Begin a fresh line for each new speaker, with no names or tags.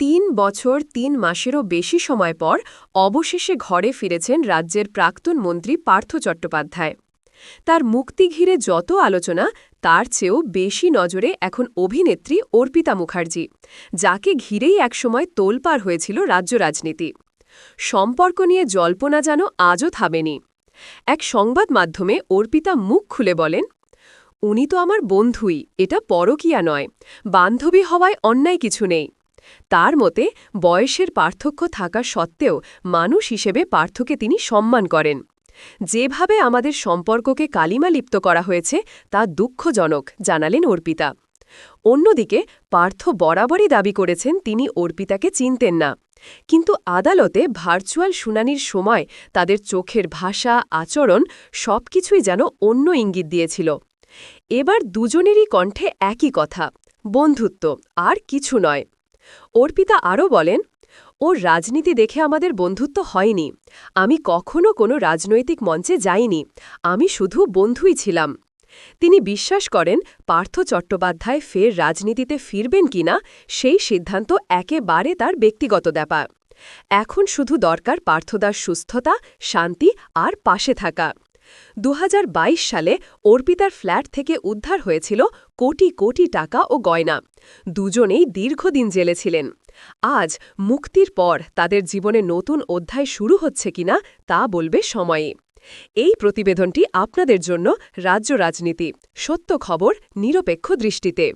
তিন বছর তিন মাসেরও বেশি সময় পর অবশেষে ঘরে ফিরেছেন রাজ্যের প্রাক্তন মন্ত্রী পার্থ চট্টোপাধ্যায়। তার মুক্তি ঘিরে যত আলোচনা, তার চেয়েও বেশি নজরে এখন অভিনেত্রী অর্পিতা মুখার্জি, যাকে ঘিরেই একসময় তোলপাড় হয়েছিল রাজ্য রাজনীতি। সম্পর্ক নিয়ে জল্পনা যেন আজও থামেনি। এক সংবাদ মাধ্যমে অর্পিতা মুখ খুলে বলেন, উনি তো আমার বন্ধুই, এটা পরকীয়া নয়। বান্ধবী হওয়ায় অন্যায় কিছু নেই। তার মতে, বয়সের পার্থক্য থাকা সত্ত্বেও মানুষ হিসেবে পার্থকে তিনি সম্মান করেন। যেভাবে আমাদের সম্পর্ককে কালিমালিপ্ত করা হয়েছে, তা দুঃখজনক, জানালেন অর্পিতা। অন্যদিকে, পার্থ বরাবরই দাবি করেছেন তিনি অর্পিতাকে চিনতেন না। কিন্তু আদালতে ভার্চুয়াল শুনানির সময় তাদের চোখের ভাষা, আচরণ সবকিছুই যেন অন্য ইঙ্গিত দিয়েছিল। এবার দুজনেরই কণ্ঠে একই কথা, বন্ধুত্ব, আর কিছু নয়। অর্পিতা আরও বলেন, ওর রাজনীতি দেখে আমাদের বন্ধুত্ব হয়নি। আমি কখনো কোনো রাজনৈতিক মঞ্চে যাইনি। আমি শুধু বন্ধুই ছিলাম। তিনি বিশ্বাস করেন, পার্থ চট্টোপাধ্যায় ফের রাজনীতিতে ফিরবেন কিনা সেই সিদ্ধান্ত একেবারে তার ব্যক্তিগত ব্যাপার। এখন শুধু দরকার পার্থদার সুস্থতা, শান্তি আর পাশে থাকা। দু হাজার বাইশ সালে অর্পিতার ফ্ল্যাট থেকে উদ্ধার হয়েছিল কোটি কোটি টাকা ও গয়না। দুজনেই দীর্ঘদিন জেলে ছিলেন। আজ মুক্তির পর তাদের জীবনে নতুন অধ্যায় শুরু হচ্ছে কিনা তা বলবে সময়ে। এই প্রতিবেদনটি আপনাদের জন্য রাজ্য রাজনীতি, সত্য খবর নিরপেক্ষ দৃষ্টিতে।